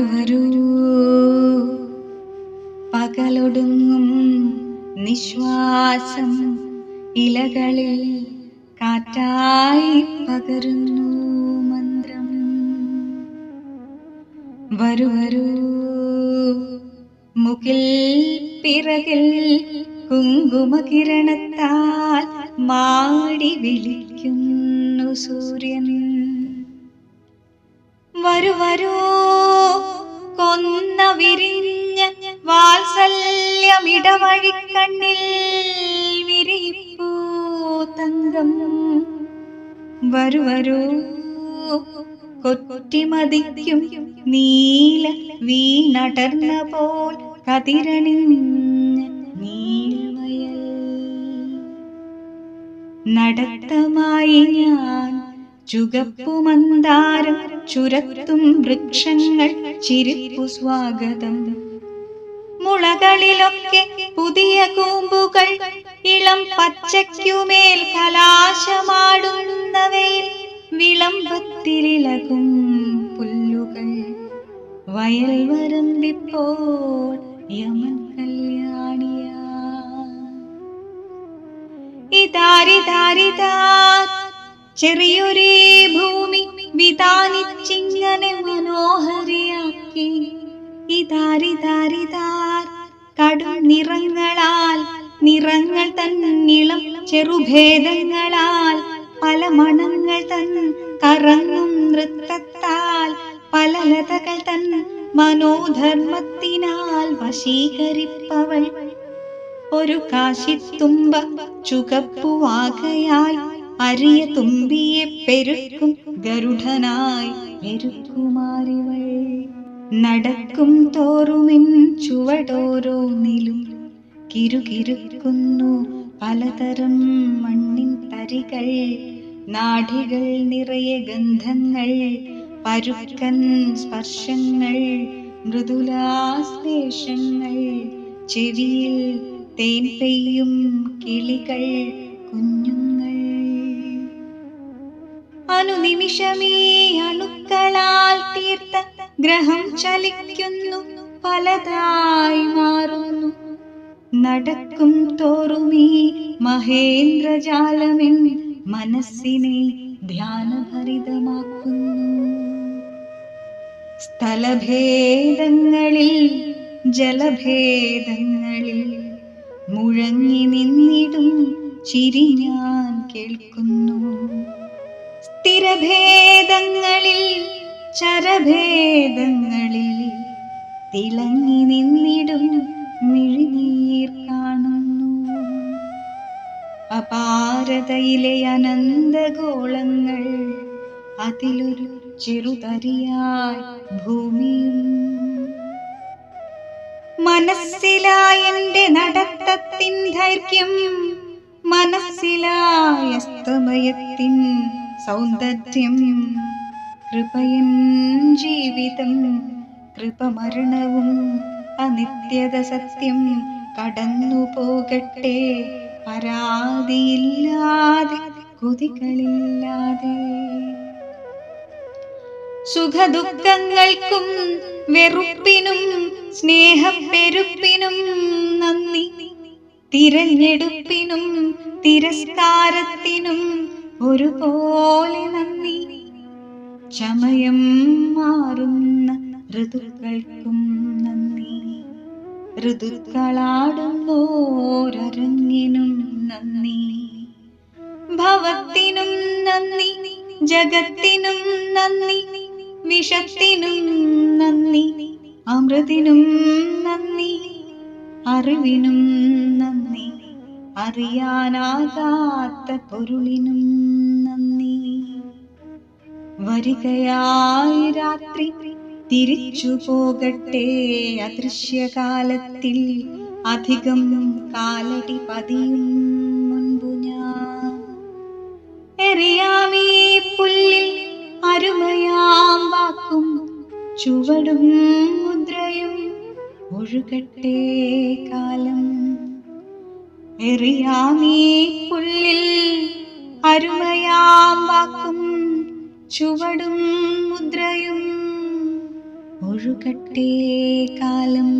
വരൂ പകലൊടുങ്ങും നിശ്വാസം ഇലകളിൽ കാറ്റായി പകരുന്നു മന്ത്രം. വരൂ. മുകിൽ പിറകിൽ കുങ്കുമകിരണത്താൽ മാടി വിളിക്കുന്നു സൂര്യൻ. വരൂ വരൂ. കൊന്ന വിരിഞ്ഞ വാത്സല്യമിടവഴിക്കണ്ണിൽ വിരിപ്പൂ തങ്കം. വരൂ വരൂ. കൊറ്റിമതിക്കും നീല വീണടർന്ന പോൽ കതിരണിഞ്ഞ നീൽവയൽ നടത്തമായി ഞാൻ ചുകപ്പു മന്ദാരം ചുരത്തും വൃക്ഷങ്ങൾ ചിരിപ്പു സ്വാഗതം. മുളകളിലൊക്കെ പുതിയ കൂമ്പുകൾ ഇളം പച്ചയ്ക്കുമേൽ കലാശമാടുന്നവയിൽ വിളമ്പത്തിരിളകും പുല്ലുകൾ. വയൽ വരമ്പിപ്പോൾ യമൻ കല്യാണിയാ. ഇതാരിതാരിതാ ചെറിയൊരേ ഭൂമി വിതാനിച്ചിങ്ങനെ മനോഹരിയാക്കി. ഇതാരിതാരിതാർ കടും നിറങ്ങളാൽ നിറങ്ങൾ തന്നിളം ചെറുഭേദങ്ങളാൽ പല മണങ്ങൾ തൻ കറങ്ങും നൃത്തത്താൽ പല ലതകൾ തൻ മനോധർമ്മത്തിനാൽ വശീകരിപ്പവൾ. ഒരു കാശിത്തുമ്പ ചുകപ്പുവാകയായി അരിയ തുമ്പിയെ പെരുക്കും ഗരുഡനായി പെരുക്കുമാരിവൾ നടക്കും തോറുമിൻ ചുവടോരോന്നിലും കിരുകിരുക്കുന്നു പലതരം മണ്ണിൻ തരികൾ നാടികൾ നിറയെ ഗന്ധങ്ങൾ പരുക്കൻ സ്പർശങ്ങൾ മൃദുലാശ്ലേഷങ്ങൾ ചെവിയിൽ തേൻ പെയ്യും കിളികൾ കുഞ്ഞുങ്ങൾ. അനുനിമിഷമേ അണുക്കളാൽ തീർത്ത ഗ്രഹം ചലിക്കുന്നു പലതായി മാറുന്നു. നടക്കും തോറുമീ മഹേന്ദ്രജാലമെൻ മനസ്സിനെ ധ്യാനഭരിതമാക്കുന്നു. സ്ഥലഭേദങ്ങളിൽ ജലഭേദങ്ങളിൽ മുഴങ്ങി നിന്നിടും ചിരി ഞാൻ കേൾക്കുന്നു. സ്ഥിരഭേദങ്ങളിൽ ചരഭേദങ്ങളിൽ തിളങ്ങി നിന്നിടും മിഴിനീർ കാണുന്നു. അപാരതയിലെ അനന്തഗോളങ്ങൾ അതിലൊരു ചെറുതരിയായി ഭൂമിയും. മനസ്സിലായ എന്റെ നടത്തത്തിൻ ദൈർഘ്യം മനസ്സിലായ അസ്തമയത്തിൻ സൗന്ദര്യം കൃപയൻ ജീവിതം കൃപമരണവും അനിത്യത സത്യം കടന്നു പോകട്ടെ പരാതിയില്ലാതെ കൊതികളില്ലാതെ. സുഖദുഃഖങ്ങൾക്കും വെറുപ്പിനും സ്നേഹപ്പെരുപ്പിനും നന്ദി. തിരഞ്ഞെടുപ്പിനും തിരസ്കാരത്തിനും ഒരുപോലെ നന്ദി. ചമയം മാറുന്ന ഋതുക്കൾക്കും നന്ദി. ഋതുക്കളാടുന്നോരങ്ങിനും നന്ദി. ഭവത്തിനും നന്ദി ജഗത്തിനും നന്ദി വിഷത്തിനും നന്ദി അമൃതിനും നന്ദി അറിവിനും നന്ദി. അറിയാനാകാത്ത പൊരുളിനും നന്ദി. വരികയായി രാത്രി തിരിച്ചു പോകട്ടെ അദൃശ്യകാലത്തിൽ. അധികം കാലടി പതിയും മുൻപു ഞാൻ. എറിയാമീ പുല്ലിൽ അരുമയാം വാക്കും ചുവടും മുദ്രയും. ഒഴുകട്ടെ കാലം. എറിയാമീ അരുമയാം വാക്കും ചുവടും മുദ്രയും ഒഴുകട്ടേ കാലം.